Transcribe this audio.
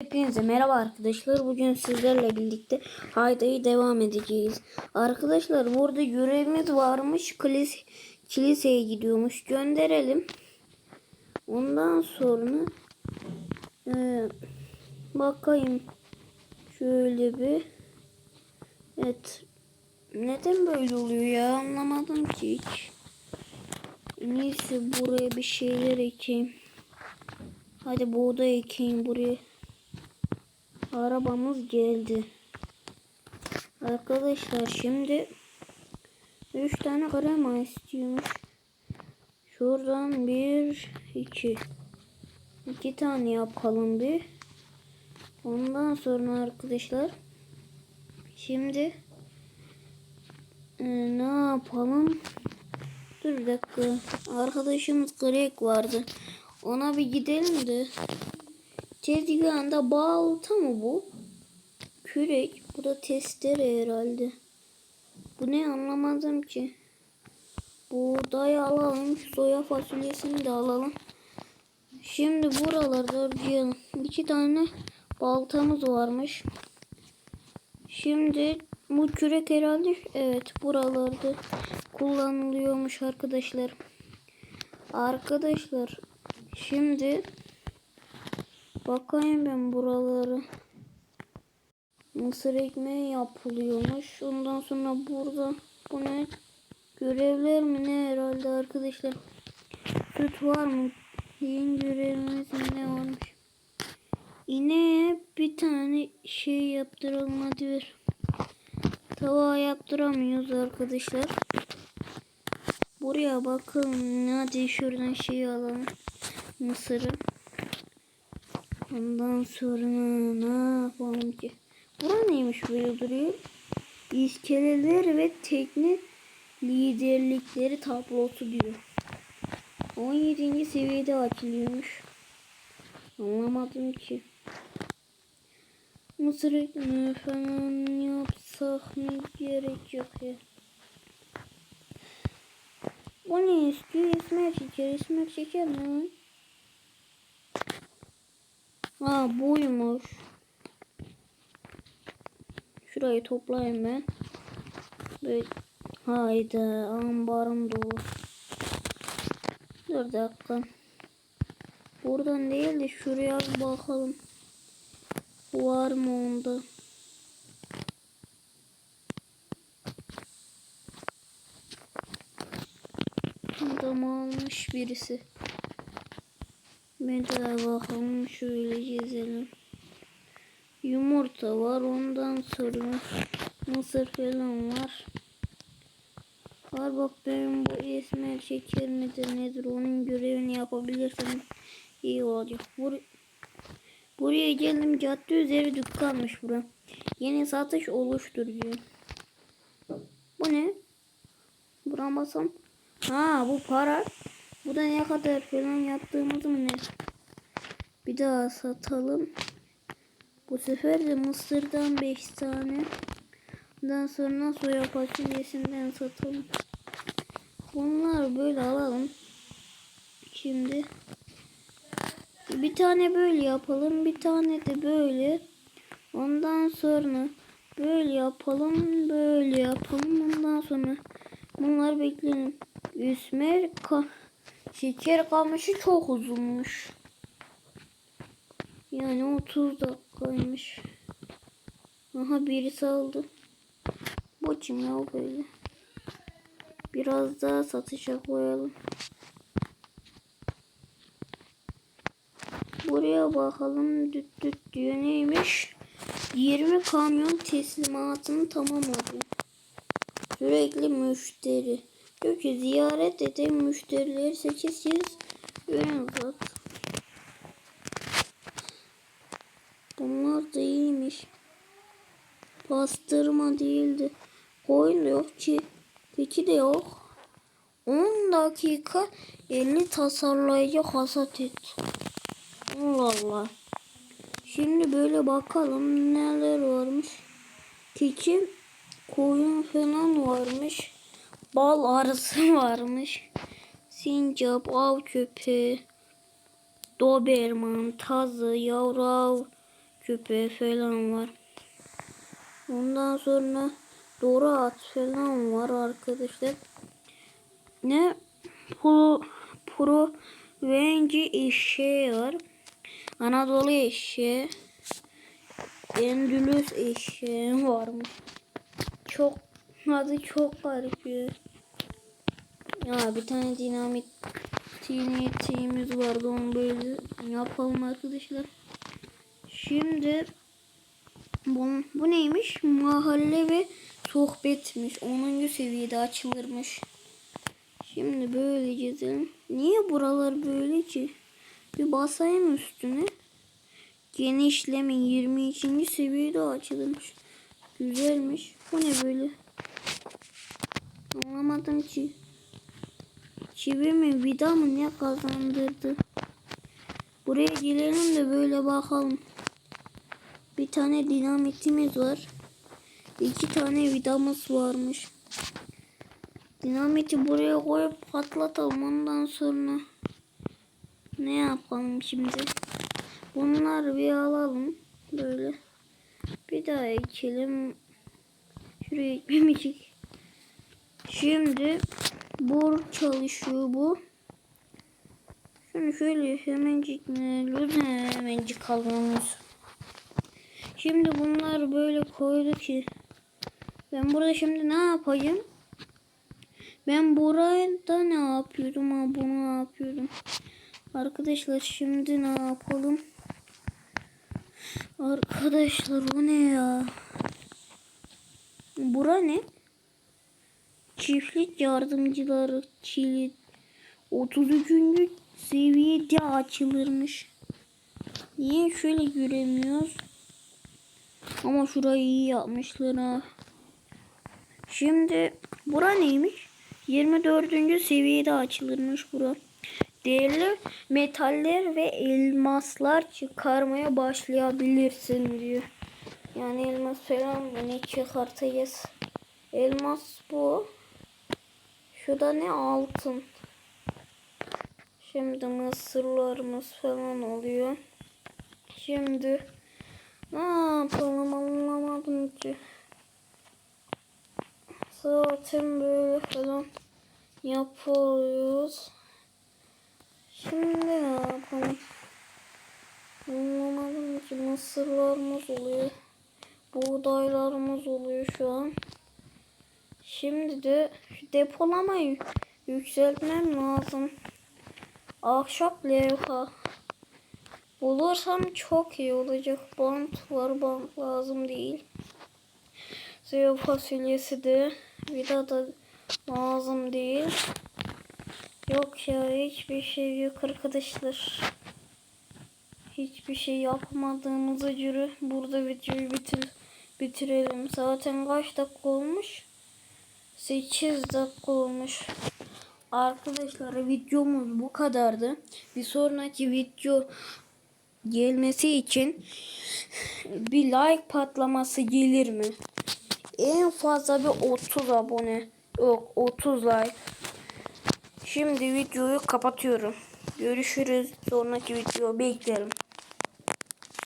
Hepinize merhaba arkadaşlar. Bugün sizlerle birlikte Hayda'yı devam edeceğiz. Arkadaşlar burada görevimiz varmış. Kilis kiliseye gidiyormuş. Gönderelim. Ondan sonra e, bakayım şöyle bir Evet. Neden böyle oluyor ya? Anlamadım ki hiç. İyisi buraya bir şeyler ekeyim. Hadi buğday ekeyim buraya. Arabamız geldi. Arkadaşlar şimdi 3 tane krema istiyormuş. Şuradan bir iki iki tane yapalım bir. Ondan sonra arkadaşlar şimdi e, ne yapalım? Dur bir dakika. Arkadaşımız Greg vardı. Ona bir gidelim de. Tezgahında balta mı bu? Kürek. Bu da testere herhalde. Bu ne anlamadım ki. Buğdayı alalım. Soya fasulyesini de alalım. Şimdi buralarda arayalım. İki tane baltamız varmış. Şimdi bu kürek herhalde evet buralarda kullanılıyormuş arkadaşlar. Arkadaşlar şimdi bakayım ben buraları. Mısır ekmeği yapılıyormuş. Ondan sonra burada bu ne? Görevler mi ne herhalde arkadaşlar. Süt var mı? Yeni görevimiz ne varmış? İneğe bir tane şey yaptıralım hadi ver. Tava yaptıramıyoruz arkadaşlar. Buraya bakalım. Hadi şuradan şey alalım. Mısırı. Ondan sonra ne yapalım ki? Bura neymiş böyle duruyor? İskeleler ve tekne liderlikleri tablosu diyor. 17. seviyede açılıyormuş. Anlamadım ki. Mısır ekmeği falan yapsak mı gerek yok ya. Bu ne istiyor? İsmek çeker. İsmek çeker mi? Ha buymuş. Şurayı toplayayım ben. Hayda ambarım dolu. Dur dakika. Buradan değil de şuraya bakalım. Var mı onda? Adam almış birisi. Daha bakalım şöyle gezelim. Yumurta var ondan sonra mısır falan var. Var bak benim bu esmer şeker midir nedir onun görevini yapabilirsem iyi olacak. Bur Buraya geldim cadde üzeri dükkanmış bura. Yeni satış oluşturuyor. Bu ne? Buram basam. Ha bu para. Bu da ne kadar falan yaptığımız mı ne? Bir daha satalım. Bu sefer de mısırdan 5 tane. Ondan sonra soya fasulyesinden satalım. Bunlar böyle alalım. Şimdi bir tane böyle yapalım. Bir tane de böyle. Ondan sonra böyle yapalım. Böyle yapalım. Ondan sonra bunlar bekleyin. Üsmer ka şeker kamışı çok uzunmuş. Yani 30 dakikaymış. Aha birisi aldı. Kim ya böyle? Biraz daha satışa koyalım. Buraya bakalım düt düt diyor neymiş? 20 kamyon teslimatını tamamladı. Sürekli müşteri. Diyor ki ziyaret eden müşterileri 8 kez ürün uzat. Bunlar da iyiymiş. Pastırma değildi. Koyun da yok ki. Peki de yok. 10 dakika 50 tasarlayıcı hasat et. Allah Allah. Şimdi böyle bakalım neler varmış. Keçi koyun falan varmış. Bal arısı varmış. Sincap, av köpeği, Doberman, tazı, yavru av, köpeği falan var. Ondan sonra doğru at falan var arkadaşlar. Ne? Pro, pro venci eşeği var. Anadolu eşeği. Endülüs eşeği varmış. Çok adı çok garip ya. Bir tane dinamit TNT'miz vardı onu böyle yapalım arkadaşlar. Şimdi bu, bu neymiş? Mahalle ve sohbetmiş. 10. seviyede açılırmış. Şimdi böyle gezelim. Niye buralar böyle ki? Bir basayım üstüne. Genişleme 22. seviyede açılmış. Güzelmiş. Bu ne böyle? Anlamadım ki. Çivi mi vida mı ne kazandırdı? Buraya gelelim de böyle bakalım. Bir tane dinamitimiz var. İki tane vidamız varmış. Dinamiti buraya koyup patlatalım. Ondan sonra ne yapalım şimdi? Bunları bir alalım. Böyle. Bir daha ekelim. Şuraya ekmemişik. Şimdi bu çalışıyor bu. Şunu şöyle hemencik ne? Hemencik alalım. Şimdi bunlar böyle koydu ki ben burada şimdi ne yapayım? Ben burada ne yapıyordum ha bunu ne yapıyordum? Arkadaşlar şimdi ne yapalım? Arkadaşlar o ne ya? Bura ne? Çiftlik yardımcıları çilit 33. seviyede açılırmış. Niye şöyle göremiyoruz? Ama şurayı iyi yapmışlar ha. Şimdi bura neymiş? 24. seviyede açılırmış bura. Değerli metaller ve elmaslar çıkarmaya başlayabilirsin diyor. Yani elmas falan ne çıkartacağız? Elmas bu. Şu da ne altın. Şimdi mısırlarımız falan oluyor. Şimdi ne yapalım anlamadım ki. Zaten böyle falan yapıyoruz. Şimdi ne yapalım? Anlamadım ki mısırlarımız oluyor. Buğdaylarımız oluyor şu an. Şimdi de depolamayı yükseltmem lazım. Ahşap levha. Bulursam çok iyi olacak. Bant var bant lazım değil. Zeytin fasulyesi de vida da lazım değil. Yok ya hiçbir şey yok arkadaşlar. Hiçbir şey yapmadığımıza göre burada videoyu bitir bitirelim. Zaten kaç dakika olmuş? 8 dakika olmuş. Arkadaşlar videomuz bu kadardı. Bir sonraki video gelmesi için bir like patlaması gelir mi? En fazla bir 30 abone. Yok 30 like. Şimdi videoyu kapatıyorum. Görüşürüz. Sonraki video beklerim.